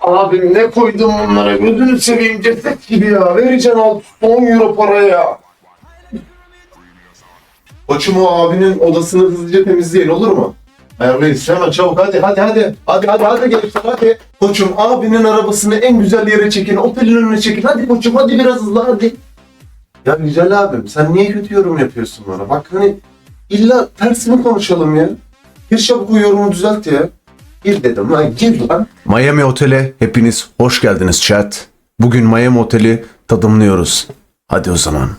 Abi ne koydum bunlara gözünü seveyim ceset gibi ya. Vereceksin 10 euro paraya ya. Koçum o abinin odasını hızlıca temizleyin olur mu? Ayarlayız hemen çabuk hadi hadi hadi. Hadi hadi hadi gençler hadi. Koçum abinin arabasını en güzel yere çekin. Otelin önüne çekin. Hadi koçum hadi biraz hızlı hadi. Ya güzel abim sen niye kötü yorum yapıyorsun bana? Bak hani illa ters mi konuşalım ya? Bir çabuk o yorumu düzelt ya. Gir dedim lan gir lan. Miami Otel'e hepiniz hoş geldiniz chat. Bugün Miami Otel'i tadımlıyoruz. Hadi o zaman.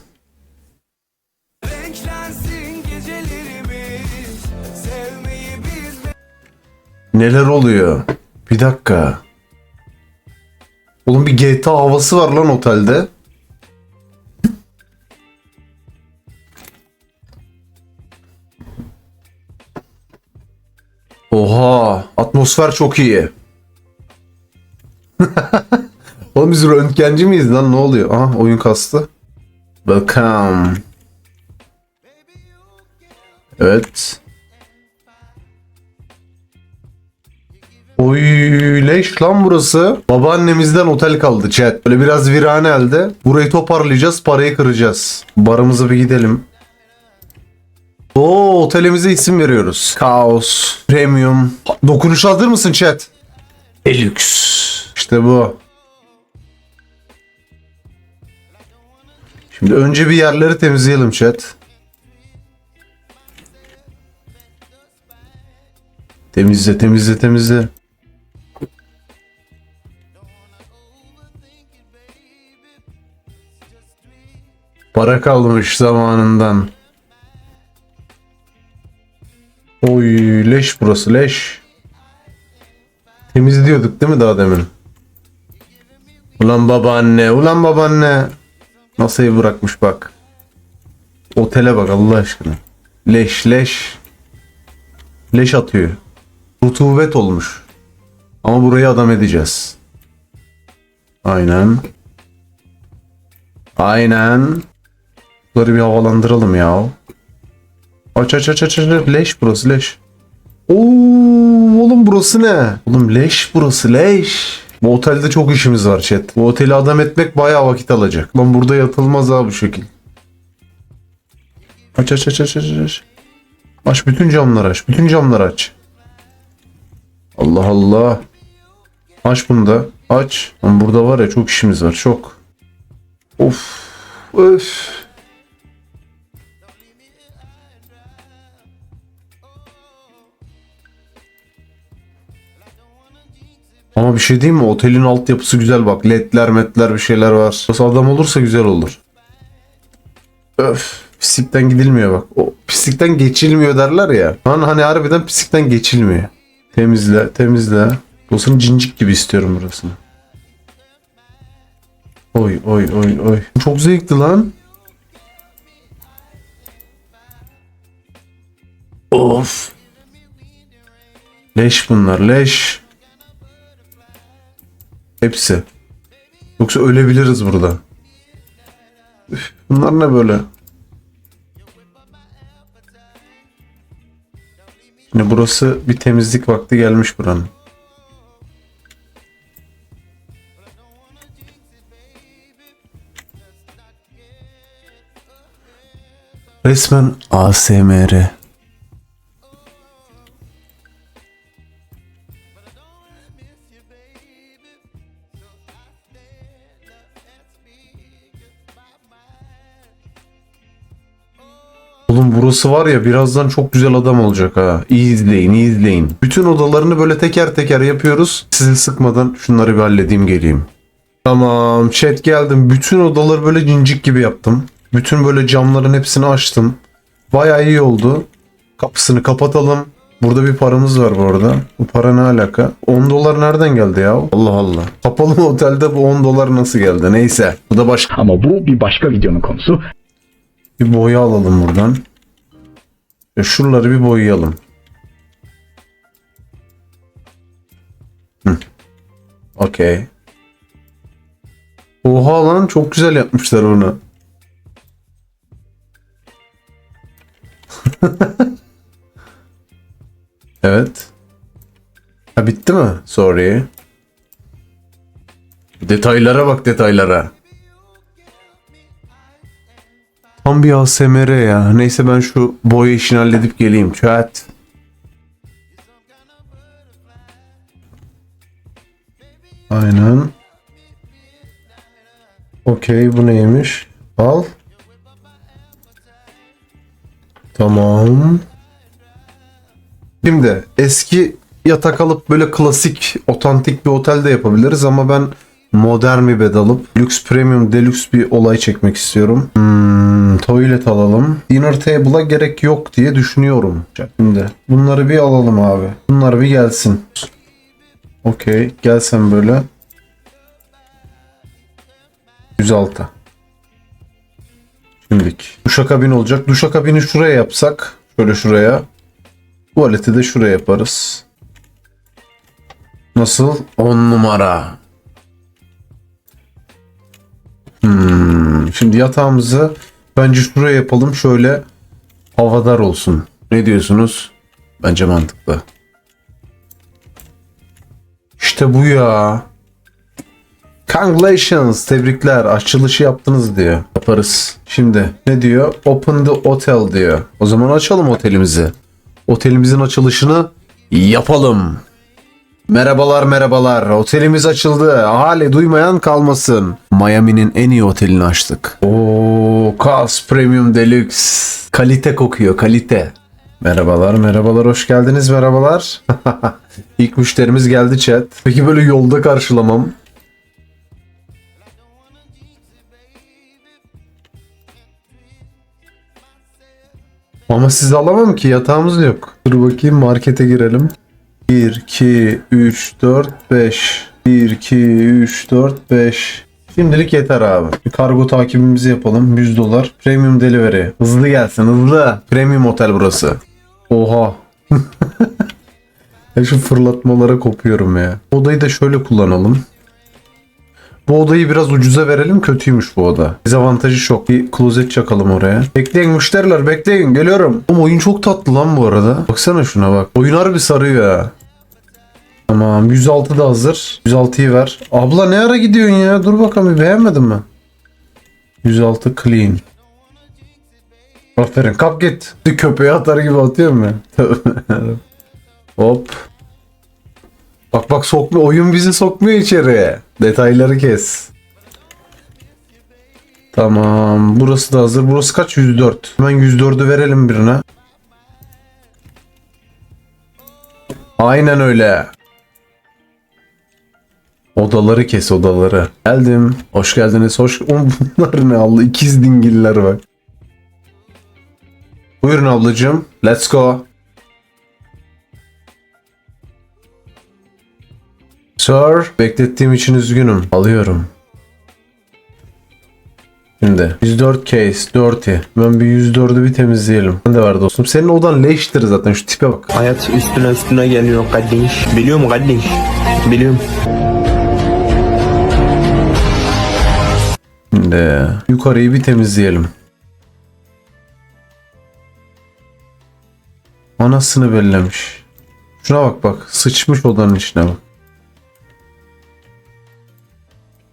Neler oluyor? Bir dakika. Oğlum bir GTA havası var lan otelde. Oha, atmosfer çok iyi. Oğlum biz röntgenci miyiz lan ne oluyor? Aha oyun kastı. Welcome. Evet. Oy leş lan burası. Babaannemizden otel kaldı chat. Böyle biraz virane elde. Burayı toparlayacağız, parayı kıracağız. Barımıza bir gidelim. Oo otelimize isim veriyoruz. Kaos, Premium. Dokunuş hazır mısın chat? Deluxe. İşte bu. Şimdi önce bir yerleri temizleyelim chat. Temizle temizle temizle. Para kalmış zamanından. Oy leş burası leş. Temizliyorduk değil mi daha demin? Ulan babaanne, ulan babaanne. Ev bırakmış bak. Otele bak Allah aşkına. Leş leş. Leş atıyor. Rutubet olmuş. Ama burayı adam edeceğiz. Aynen. Aynen. Bunları bir havalandıralım ya. Aç aç aç aç aç. Leş burası leş. Oo oğlum burası ne? Oğlum leş burası leş. Bu otelde çok işimiz var chat. Bu oteli adam etmek bayağı vakit alacak. Lan burada yatılmaz ha bu şekil. Aç aç aç aç aç aç. Aç bütün camları aç. Bütün camları aç. Allah Allah. Aç bunu da. Aç. Lan burada var ya çok işimiz var. Çok. Of. Öf. Bir şey diyeyim mi? Otelin altyapısı güzel bak. Ledler metler bir şeyler var. Nasıl adam olursa güzel olur. Öf. Pislikten gidilmiyor bak. O pislikten geçilmiyor derler ya. Hani, hani harbiden pislikten geçilmiyor. Temizle, temizle. Olsun cincik gibi istiyorum burasını. Oy oy oy oy. Çok zevkli lan. Of. Leş bunlar leş. Hepsi. Yoksa ölebiliriz burada. Üf, bunlar ne böyle? Şimdi burası bir temizlik vakti gelmiş buranın. Resmen ASMR. Oğlum burası var ya birazdan çok güzel adam olacak ha. İyi izleyin, iyi izleyin. Bütün odalarını böyle teker teker yapıyoruz. Sizi sıkmadan şunları bir halledeyim geleyim. Tamam chat geldim. Bütün odaları böyle cincik gibi yaptım. Bütün böyle camların hepsini açtım. Bayağı iyi oldu. Kapısını kapatalım. Burada bir paramız var bu arada. Bu para ne alaka? 10 dolar nereden geldi ya? Allah Allah. Kapalı otelde bu 10 dolar nasıl geldi? Neyse. Bu da başka. Ama bu bir başka videonun konusu. Bir boya alalım buradan. Ve şuraları bir boyayalım. Okey. Oha lan çok güzel yapmışlar bunu. evet. Ha bitti mi? Sorry. Detaylara bak detaylara. Tam bir ASMR ya. Neyse ben şu boya işini halledip geleyim. Chat. Aynen. Okey bu neymiş? Al. Tamam. Şimdi eski yatak alıp böyle klasik, otantik bir otel de yapabiliriz ama ben modern bir bed alıp lüks premium deluxe bir olay çekmek istiyorum. Hmm, tuvalet alalım. Dinner table'a gerek yok diye düşünüyorum. Şimdi bunları bir alalım abi. Bunlar bir gelsin. Okey gelsen böyle. 106. Şimdilik. Duşakabin olacak. Duşakabini şuraya yapsak. Şöyle şuraya. Tuvaleti de şuraya yaparız. Nasıl? 10 numara. Şimdi yatağımızı bence şuraya yapalım. Şöyle havadar olsun. Ne diyorsunuz? Bence mantıklı. İşte bu ya. Congratulations. Tebrikler. Açılışı yaptınız diyor. Yaparız. Şimdi ne diyor? Open the hotel diyor. O zaman açalım otelimizi. Otelimizin açılışını yapalım. Merhabalar merhabalar. Otelimiz açıldı. Hali duymayan kalmasın. Miami'nin en iyi otelini açtık. Oo, Cas Premium Deluxe. Kalite kokuyor, kalite. Merhabalar, merhabalar. Hoş geldiniz, merhabalar. İlk müşterimiz geldi chat. Peki böyle yolda karşılamam. Ama sizi alamam ki yatağımız yok. Dur bakayım markete girelim. 1, 2, 3, 4, 5. 1, 2, 3, 4, 5. Şimdilik yeter abi. Bir kargo takibimizi yapalım. 100 dolar. Premium delivery. Hızlı gelsin hızlı. Premium otel burası. Oha. ya şu fırlatmalara kopuyorum ya. Odayı da şöyle kullanalım. Bu odayı biraz ucuza verelim. Kötüymüş bu oda. Dezavantajı çok. Bir klozet çakalım oraya. Bekleyin müşteriler bekleyin. Geliyorum. Oğlum oyun çok tatlı lan bu arada. Baksana şuna bak. Oyun harbi sarıyor ya. Tamam 106 da hazır. 106'yı ver. Abla ne ara gidiyorsun ya? Dur bakalım bir beğenmedin mi? 106 clean. Aferin kap git. Köpeğe atar gibi atıyorum ya. Hop. Bak bak sokma oyun bizi sokmuyor içeriye. Detayları kes. Tamam. Burası da hazır. Burası kaç? 104. Hemen 104'ü verelim birine. Aynen öyle. Odaları kes odaları. Geldim. Hoş geldiniz. Hoş. Oğlum bunlar ne Allah? İkiz dingiller bak. Buyurun ablacığım. Let's go. Sir, beklettiğim için üzgünüm. Alıyorum. Şimdi 104 case, dirty. Ben bir 104'ü bir temizleyelim. Ben de var dostum. Senin odan leştir zaten şu tipe bak. Hayat üstüne üstüne geliyor kardeş. Biliyorum kardeş. Biliyorum. Şimdi yukarıyı bir temizleyelim. Anasını bellemiş. Şuna bak bak. Sıçmış odanın içine bak.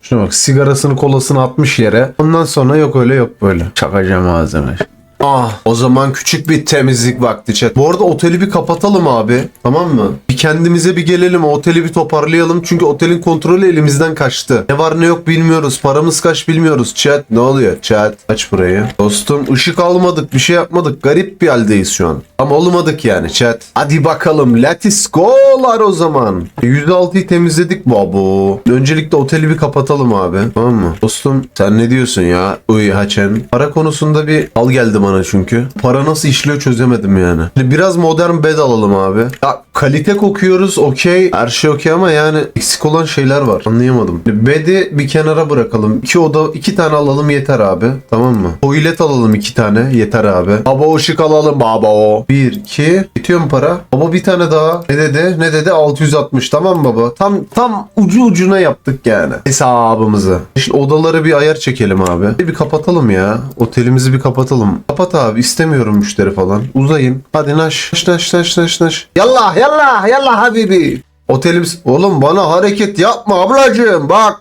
Şuna bak sigarasını kolasını atmış yere. Ondan sonra yok öyle yok böyle. Çakacağım malzeme. Ah o zaman küçük bir temizlik vakti chat. Bu arada oteli bir kapatalım abi. Tamam mı? Bir kendimize bir gelelim. Oteli bir toparlayalım. Çünkü otelin kontrolü elimizden kaçtı. Ne var ne yok bilmiyoruz. Paramız kaç bilmiyoruz. Chat ne oluyor? Chat aç burayı. Dostum ışık almadık. Bir şey yapmadık. Garip bir haldeyiz şu an. Ama olmadık yani chat. Hadi bakalım. Let's go'lar o zaman. 106'yı temizledik babo. Öncelikle oteli bir kapatalım abi. Tamam mı? Dostum sen ne diyorsun ya? Uy haçen. Para konusunda bir al geldi bana çünkü. Para nasıl işliyor çözemedim yani. Biraz modern bed alalım abi. Ya kalite kokuyoruz okey. Her şey okey ama yani eksik olan şeyler var. Anlayamadım. Bed'i bir kenara bırakalım. İki oda iki tane alalım yeter abi. Tamam mı? Toilet alalım iki tane yeter abi. Baba ışık alalım baba o. Bir iki. Bitiyor mu para? Baba bir tane daha. Ne dedi? Ne dedi? 660 tamam baba? Tam tam ucu ucuna yaptık yani. Hesabımızı. Şimdi odaları bir ayar çekelim abi. Bir kapatalım ya. Otelimizi bir kapatalım. Kapat abi istemiyorum müşteri falan. Uzayın. Hadi naş. Naş naş naş naş naş. Yallah yallah yallah habibi. Otelimiz. Oğlum bana hareket yapma ablacığım bak.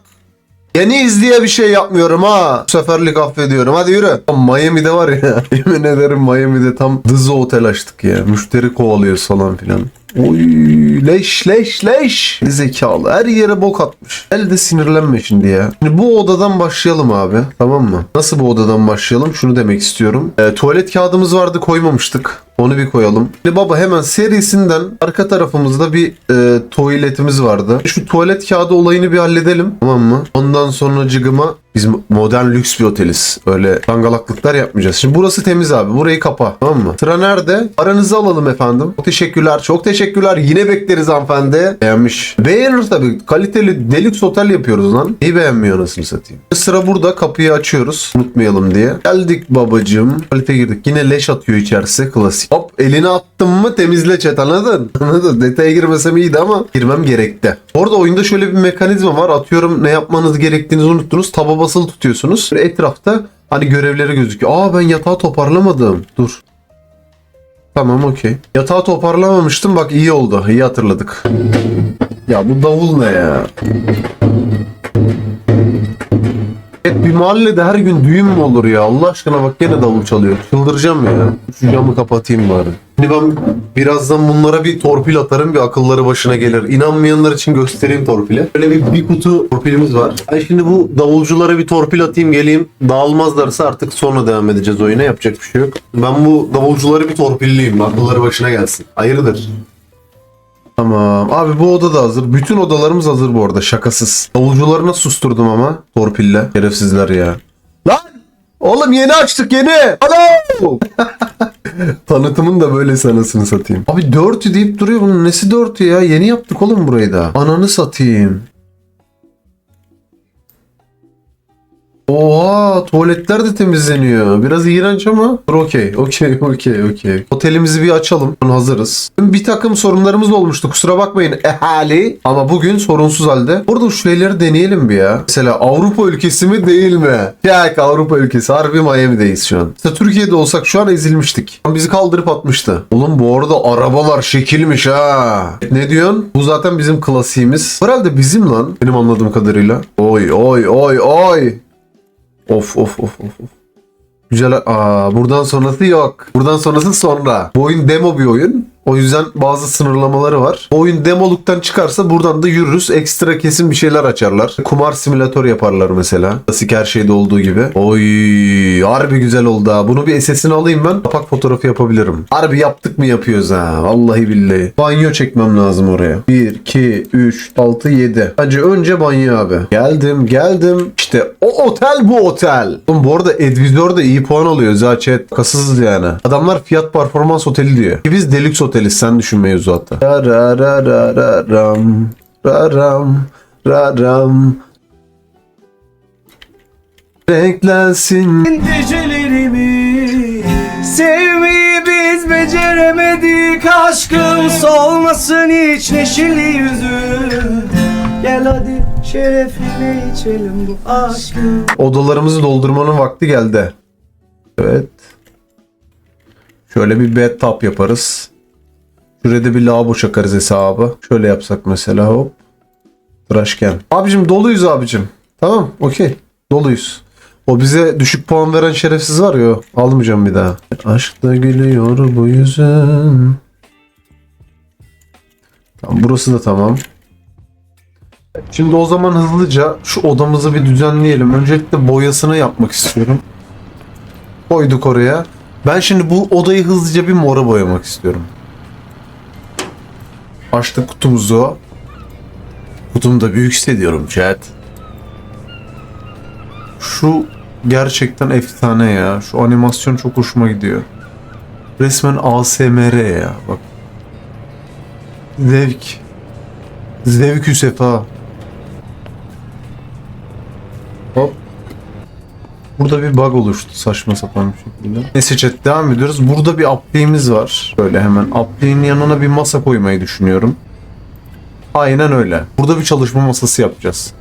Yeniyiz diye bir şey yapmıyorum ha. Bu seferlik affediyorum. Hadi yürü. Miami'de var ya. Yemin ederim Miami'de tam dızı otel açtık ya. Müşteri kovalıyoruz falan filan. Oy leş leş leş. Zekalı her yere bok atmış. Elde sinirlenme şimdi ya. Şimdi bu odadan başlayalım abi. Tamam mı? Nasıl bu odadan başlayalım? Şunu demek istiyorum. Ee, tuvalet kağıdımız vardı koymamıştık. Onu bir koyalım. Şimdi baba hemen serisinden arka tarafımızda bir e, tuvaletimiz vardı. Şu tuvalet kağıdı olayını bir halledelim. Tamam mı? Ondan sonra cıgıma biz modern lüks bir oteliz. Öyle dangalaklıklar yapmayacağız. Şimdi burası temiz abi. Burayı kapa. Tamam mı? Sıra nerede? Aranızı alalım efendim. Çok teşekkürler. Çok teşekkürler. Yine bekleriz hanımefendi. Beğenmiş. Beğenir tabii. Kaliteli deluxe otel yapıyoruz lan. İyi beğenmiyor anasını satayım. Sıra burada. Kapıyı açıyoruz. Unutmayalım diye. Geldik babacığım. Kalite girdik. Yine leş atıyor içerisi. Klasik. Hop elini attım mı temizle chat anladın? Anladın? Detaya girmesem iyiydi ama girmem gerekti. Orada oyunda şöyle bir mekanizma var. Atıyorum ne yapmanız gerektiğini unuttunuz. Taba basılı tutuyorsunuz. Etrafta hani görevleri gözüküyor. Aa ben yatağı toparlamadım. Dur. Tamam okey. Yatağı toparlamamıştım bak iyi oldu. İyi hatırladık. Ya bu davul ne ya? Evet bir mahallede her gün düğün mü olur ya? Allah aşkına bak gene davul çalıyor. Çıldıracağım ya. Şu camı kapatayım bari. Şimdi ben birazdan bunlara bir torpil atarım bir akılları başına gelir. İnanmayanlar için göstereyim torpili. Böyle bir, bir kutu torpilimiz var. Ben şimdi bu davulculara bir torpil atayım geleyim. Dağılmazlarsa artık sonra devam edeceğiz oyuna. Yapacak bir şey yok. Ben bu davulcuları bir torpilleyeyim. Akılları başına gelsin. Hayırdır? Tamam. Abi bu oda da hazır. Bütün odalarımız hazır bu arada. Şakasız. Davulcularına susturdum ama. Torpille. Şerefsizler ya. Lan! Oğlum yeni açtık yeni. Alo! Tanıtımın da böyle sanasını satayım. Abi dörtü deyip duruyor bunun nesi dörtü ya? Yeni yaptık oğlum burayı da. Ananı satayım. Oha tuvaletler de temizleniyor. Biraz iğrenç ama. Okey okey okey okey. Otelimizi bir açalım. Hazırız. Bir takım sorunlarımız olmuştu. Kusura bakmayın ehali. Ama bugün sorunsuz halde. Burada şu şeyleri deneyelim bir ya. Mesela Avrupa ülkesi mi değil mi? Yak Avrupa ülkesi. Harbi Miami'deyiz şu an. Mesela Türkiye'de olsak şu an ezilmiştik. Bizi kaldırıp atmıştı. Oğlum bu arada arabalar şekilmiş ha. Ne diyorsun? Bu zaten bizim klasiğimiz. Herhalde bizim lan. Benim anladığım kadarıyla. Oy oy oy oy. Of of of of. Güzel. Aa, buradan sonrası yok. Buradan sonrası sonra. Bu oyun demo bir oyun. O yüzden bazı sınırlamaları var. Bu oyun demoluktan çıkarsa buradan da yürürüz. Ekstra kesin bir şeyler açarlar. Kumar simülatör yaparlar mesela. Klasik her şeyde olduğu gibi. Oy harbi güzel oldu ha. Bunu bir SS'ini alayım ben. Kapak fotoğrafı yapabilirim. Harbi yaptık mı yapıyoruz ha. Vallahi billahi. Banyo çekmem lazım oraya. 1, 2, 3, 6, 7. Bence önce banyo abi. Geldim geldim. İşte o otel bu otel. Oğlum bu arada Edvizor da iyi puan alıyor chat. Kasısız yani. Adamlar fiyat performans oteli diyor. Ki Biz deluxe oteliz sen düşün mevzu hatta. Ra ra ra ra ra ram. Ra ram. Ra ram. Renklensin. Gecelerimi Sevmeyi biz beceremedik Aşkım solmasın hiç neşeli yüzü Gel hadi şerefine içelim bu aşkı Odalarımızı doldurmanın vakti geldi. Evet. Şöyle bir bed top yaparız. Şuraya da bir lavabo çakarız hesabı. Şöyle yapsak mesela hop. Tıraşken. Abicim doluyuz abicim. Tamam okey. Doluyuz. O bize düşük puan veren şerefsiz var ya. Almayacağım bir daha. Aşkta gülüyor bu yüzün. Tamam burası da tamam. Şimdi o zaman hızlıca şu odamızı bir düzenleyelim. Öncelikle boyasını yapmak istiyorum. Koyduk oraya. Ben şimdi bu odayı hızlıca bir mora boyamak istiyorum. Açtık kutumuzu. Kutum da büyük hissediyorum chat. Şu gerçekten efsane ya. Şu animasyon çok hoşuma gidiyor. Resmen ASMR ya. Bak. Zevk. Zevkü sefa. Hop. Burada bir bug oluştu saçma sapan bir şekilde. Neyse chat devam ediyoruz. Burada bir appliğimiz var. Böyle hemen appliğin yanına bir masa koymayı düşünüyorum. Aynen öyle. Burada bir çalışma masası yapacağız.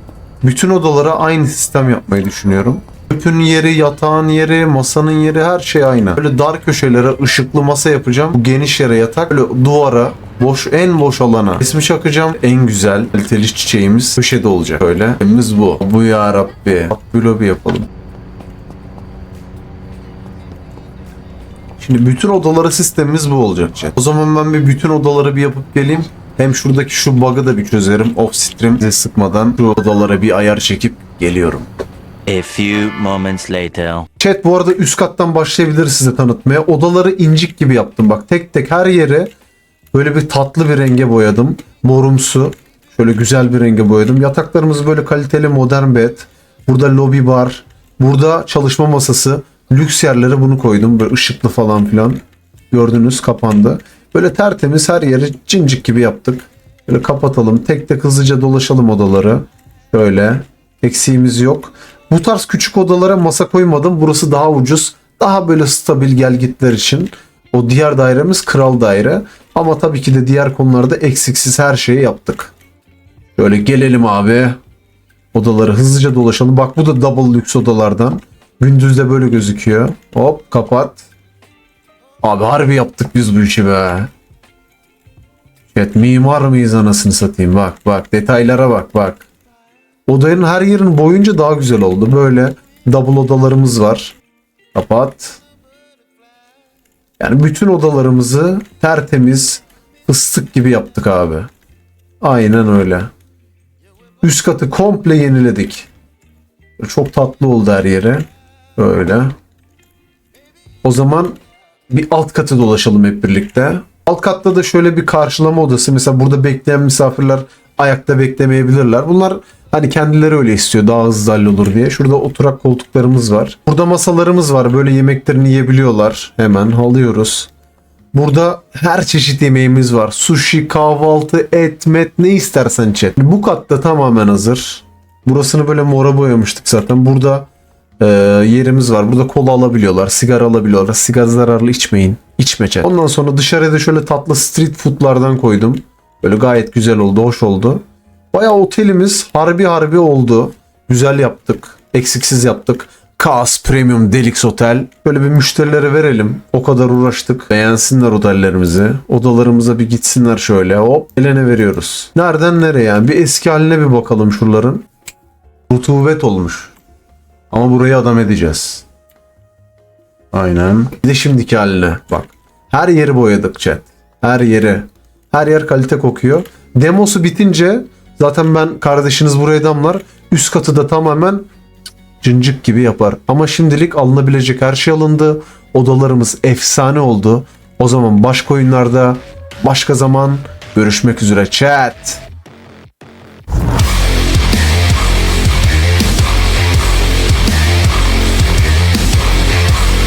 Bütün odalara aynı sistem yapmayı düşünüyorum. Öpün yeri, yatağın yeri, masanın yeri her şey aynı. Böyle dar köşelere ışıklı masa yapacağım. Bu geniş yere yatak. Böyle duvara boş en boş alana resmi çakacağım. En güzel kaliteli çiçeğimiz köşede olacak. Öyle. Emimiz bu. Bu ya Rabbi. Bak bir yapalım. Şimdi bütün odalara sistemimiz bu olacak chat. O zaman ben bir bütün odaları bir yapıp geleyim. Hem şuradaki şu bug'ı da bir çözerim. Off stream size sıkmadan şu odalara bir ayar çekip geliyorum. A few moments later. Chat bu arada üst kattan başlayabiliriz size tanıtmaya. Odaları incik gibi yaptım. Bak tek tek her yere böyle bir tatlı bir renge boyadım. Morumsu. Şöyle güzel bir renge boyadım. Yataklarımız böyle kaliteli modern bed. Burada lobi bar. Burada çalışma masası. Lüks yerlere bunu koydum. Böyle ışıklı falan filan. Gördünüz kapandı. Böyle tertemiz her yeri cincik gibi yaptık. Böyle kapatalım. Tek tek hızlıca dolaşalım odaları. Şöyle. Eksiğimiz yok. Bu tarz küçük odalara masa koymadım. Burası daha ucuz. Daha böyle stabil gelgitler için. O diğer dairemiz kral daire. Ama tabii ki de diğer konularda eksiksiz her şeyi yaptık. Şöyle gelelim abi. Odaları hızlıca dolaşalım. Bak bu da double lüks odalardan. Gündüzde böyle gözüküyor. Hop kapat. Abi harbi yaptık biz bu işi be. Evet mimar mıyız anasını satayım. Bak bak detaylara bak bak. Odanın her yerin boyunca daha güzel oldu. Böyle double odalarımız var. Kapat. Yani bütün odalarımızı tertemiz fıstık gibi yaptık abi. Aynen öyle. Üst katı komple yeniledik. Çok tatlı oldu her yere. Öyle. O zaman bir alt katı dolaşalım hep birlikte. Alt katta da şöyle bir karşılama odası. Mesela burada bekleyen misafirler ayakta beklemeyebilirler. Bunlar hani kendileri öyle istiyor daha hızlı hallolur diye. Şurada oturak koltuklarımız var. Burada masalarımız var. Böyle yemeklerini yiyebiliyorlar. Hemen alıyoruz. Burada her çeşit yemeğimiz var. Sushi, kahvaltı, et, met ne istersen chat. Bu katta tamamen hazır. Burasını böyle mora boyamıştık zaten. Burada e, yerimiz var. Burada kola alabiliyorlar. Sigara alabiliyorlar. Sigara zararlı içmeyin. İçme chat. Ondan sonra dışarıya da şöyle tatlı street foodlardan koydum. Böyle gayet güzel oldu. Hoş oldu. Bayağı otelimiz harbi harbi oldu. Güzel yaptık. Eksiksiz yaptık. Kaas Premium Deluxe Otel. Böyle bir müşterilere verelim. O kadar uğraştık. Beğensinler otellerimizi. Odalarımıza bir gitsinler şöyle. Hop elene veriyoruz. Nereden nereye yani? Bir eski haline bir bakalım şuraların. Rutubet olmuş. Ama burayı adam edeceğiz. Aynen. Bir de şimdiki haline bak. Her yeri boyadık chat. Her yeri. Her yer kalite kokuyor. Demosu bitince zaten ben kardeşiniz buraya damlar. Üst katı da tamamen cıncık gibi yapar. Ama şimdilik alınabilecek her şey alındı. Odalarımız efsane oldu. O zaman başka oyunlarda başka zaman görüşmek üzere chat.